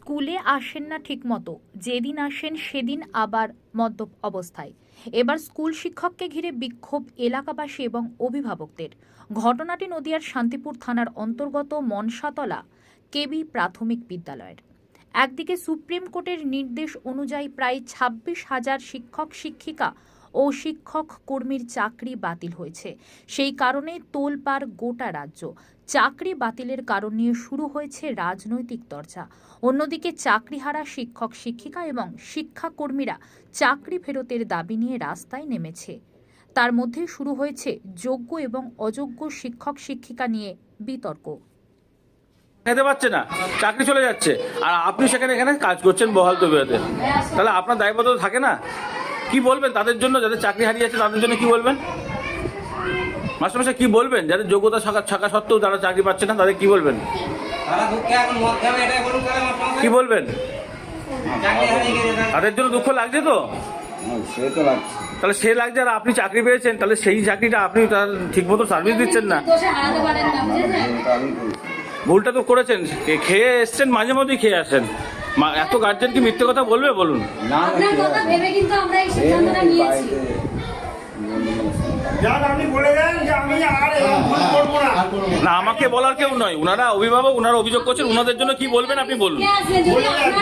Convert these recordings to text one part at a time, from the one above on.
স্কুলে আসেন না ঠিকমতো। যেদিন আসেন সেদিন আবার মদ্যপ অবস্থায়। এবার স্কুল শিক্ষককে ঘিরে বিক্ষোভ এলাকাবাসী এবং অভিভাবকদের। ঘটনাটি নদিয়ার শান্তিপুর থানার অন্তর্গত মনসাতলা কেবি প্রাথমিক বিদ্যালয়ের। একদিকে সুপ্রিম কোর্টের নির্দেশ অনুযায়ী প্রায় ছাব্বিশ হাজার শিক্ষক, শিক্ষিকা ও শিক্ষক কর্মীর চাকরি বাতিল হয়েছে। সেই কারণে তোলপাড় গোটা রাজ্য চাকরি বাতিলের কারণ নিয়ে শুরু হয়েছে রাজনৈতিক চর্চা অন্যদিকে চাকরিহারা শিক্ষক, শিক্ষিকা এবং শিক্ষাকর্মীরা চাকরি ফেরতের দাবি নিয়ে রাস্তায় নেমেছে। তার মধ্যে শুরু হয়েছে যোগ্য এবং অযোগ্য শিক্ষক, শিক্ষিকা নিয়ে বিতর্ক। খেতে পাচ্ছে না, চাকরি চলে যাচ্ছে। আর আপনি সেখানে এখানে কাজ করছেন বহাল তবিয়তে। তাহলে আপনার দায়বদ্ধ থাকে না? কি বলবেন তাদের জন্য? যাদের চাকরি হারিয়ে যাচ্ছে তাদের জন্য কি বলবেন? মাস্টারমশাই কি বলবেন? যাদের যোগ্যতা থাকা থাকা সত্ত্বেও তারা চাকরি পাচ্ছে না তাদের কি বলবেন? কি বলবেন? তাদের জন্য দুঃখ লাগছে তো? তাহলে সে লাগছে আর আপনি চাকরি পেয়েছেন তাহলে সেই চাকরিটা আপনি তার ঠিকমতো সার্ভিস দিচ্ছেন না। করেছি। ভুলটা তো করেছেন খেয়ে এসছেন মাঝে মধ্যেই খেয়ে আসেন। মা- এত গার্জেন কি মিথ্যে কথা বলবে বলুন? না আপনার কথা ভেবে কিন্তু আমরা এই সিদ্ধান্তটা নিয়েছি যান আপনি বলে দেন যে আমি আর এরকম ভুল করব না। না। আমাকে বলার কেউ নয়। ওনারা অভিভাবক ওনারা অভিযোগ করছেন ওনাদের জন্য কি বলবেন আপনি বলুন।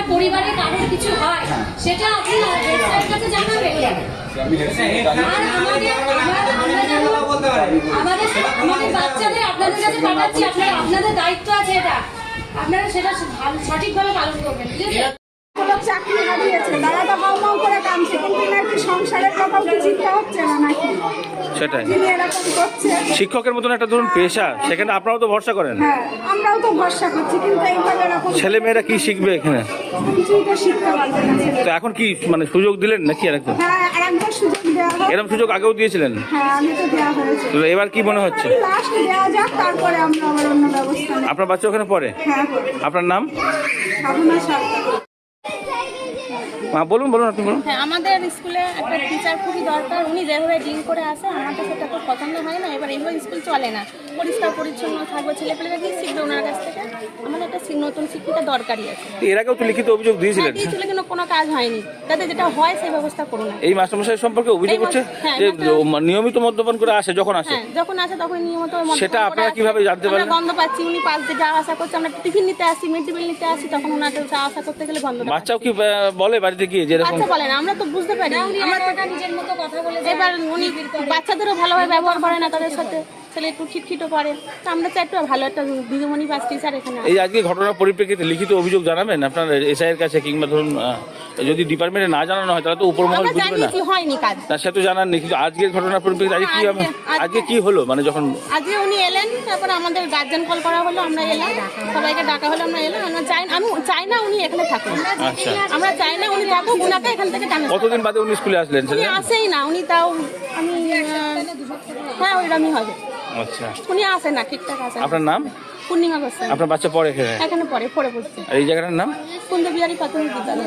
পরিবারে কারোর কিছু হয় সেটা আপনি কাছে জানাবেন। আমাদের আমাদের বাচ্চাদের আপনাদের কাছে পাঠাচ্ছি আপনার আপনাদের দায়িত্ব আছে এটা। আপনারা সেটা সঠিকভাবে পালন করবেন। চাকরি হারিয়েছে তারা তো হাউ কিন্তু নাকি সংসারের কথাও কি চিন্তা হচ্ছে না নাকি? সেটাই। যিনি এরকম করছে। শিক্ষকের মতন একটা ধরুন পেশা সেখানে আপনারাও তো ভরসা করেন। হ্যাঁ আমরাও তো ভরসা করছি কিন্তু এইভাবে এরকম ছেলে মেয়েরা কি শিখবে এখানে? কিছুই তো শিখতে পারবে না ছেলে। তো এখন কি মানে সুযোগ দিলেন নাকি আরেকজন হ্যাঁ আর একবার সুযোগ দেওয়া হোক। এরকম সুযোগ আগেও দিয়েছিলেন? হ্যাঁ আমি তো দেওয়া হয়েছে। তো এবার কি মনে হচ্ছে? লাস্ট দেওয়া যাক তারপরে আমরা আবার অন্য ব্যবস্থা নেব। আপনার বাচ্চা ওখানে পড়ে? হ্যাঁ আপনার নাম? সাধনা সরকার। মা বলুন বলুন আপনি, বলুন। হ্যাঁ আমাদের স্কুলে একটা টিচার খুবই দরকার। উনি যেভাবে ডিল করে আসে, আমাদের সেটা তো পছন্দ হয় না। এবার এইভাবে স্কুল চলে না। পরিষ্কার, পরিচ্ছন্ন থাকবে, ছেলেপেলেরা কি শিখবে ওনার কাছ থেকে আমাদের একটা নতুন শিক্ষিকা দরকারই আছে। এর আগেও তো লিখিত অভিযোগ দিয়েছিলেন। হ্যাঁ, দিয়েছিল কিন্তু কোনো কাজ হয়নি। যাতে যেটা হয় সেই ব্যবস্থা করুন এই মাস্টারমশাই সম্পর্কে অভিযোগ করছে? হ্যাঁ, যে নিয়মিত মদ্যপান করে আসে যখন আসে। হ্যাঁ যখন আসে তখন নিয়মিত সেটা আপনারা কীভাবে জানতে আমরা পারলেন? গন্ধ পাচ্ছি উনি পাশ দিয়ে যাওয়া আসা করছে। আমরা টিফিন নিতে আসি মিড ডে মিল নিতে আসি তখন ওনাদের যাওয়া আসা করতে গেলে গন্ধ বাচ্চাও কি বলে বাড়িতে গিয়ে যে এরকম? বাচ্চা বলে না আমরা তো বুঝতে পারি। আমরা তো নিজের মতো কথা বলে এবার উনি বাচ্চাদেরও ভালোভাবে ব্যবহার করে না তাদের সাথে। ছেলে একটু খিটখিটও করে তো আমরা চাই একটু ভালো একটা দিদিমণি পাস টিচার এখানে এই আজকে ঘটনার পরিপ্রেক্ষিতে লিখিত অভিযোগ জানাবেন? আপনার এসআই এর কাছে কিংবা ধরুন যদি ডিপার্টমেন্টে না জানানো হয় তাহলে তো উপরমহল আমরা বুঝবে না। হয়নি কাজ। না সে তো জানাননি কিন্তু আজকের ঘটনার পরিপ্রেক্ষিতে আজকে কি হবে? আজকে- কি হলো? মানে যখন আজকে উনি এলেন তারপর আমাদের গার্জেন কল করা হলো আমরা এলাম। সবাইকে ডাকা হলো আমরা এলাম। আমরা চাই আমি চাই না উনি এখানে থাকুন আচ্ছা। আমরা চাই না উনি থাকুক উনাকে এখান থেকে টানা কতদিন বাদে উনি স্কুলে আসলেন উনি আসেই না উনি তাও আমি হ্যাঁ ওইরকমই হবে। আচ্ছা উনি আসে না ঠিকঠাক আছে আপনার নাম? পূর্ণিমা আপনার বাচ্চা পড়ে এখানে? এখানে পড়ে পড়ে পড়ছে। আর এই জায়গাটার নাম? কুন্দবিহারী প্রাথমিক বিদ্যালয়।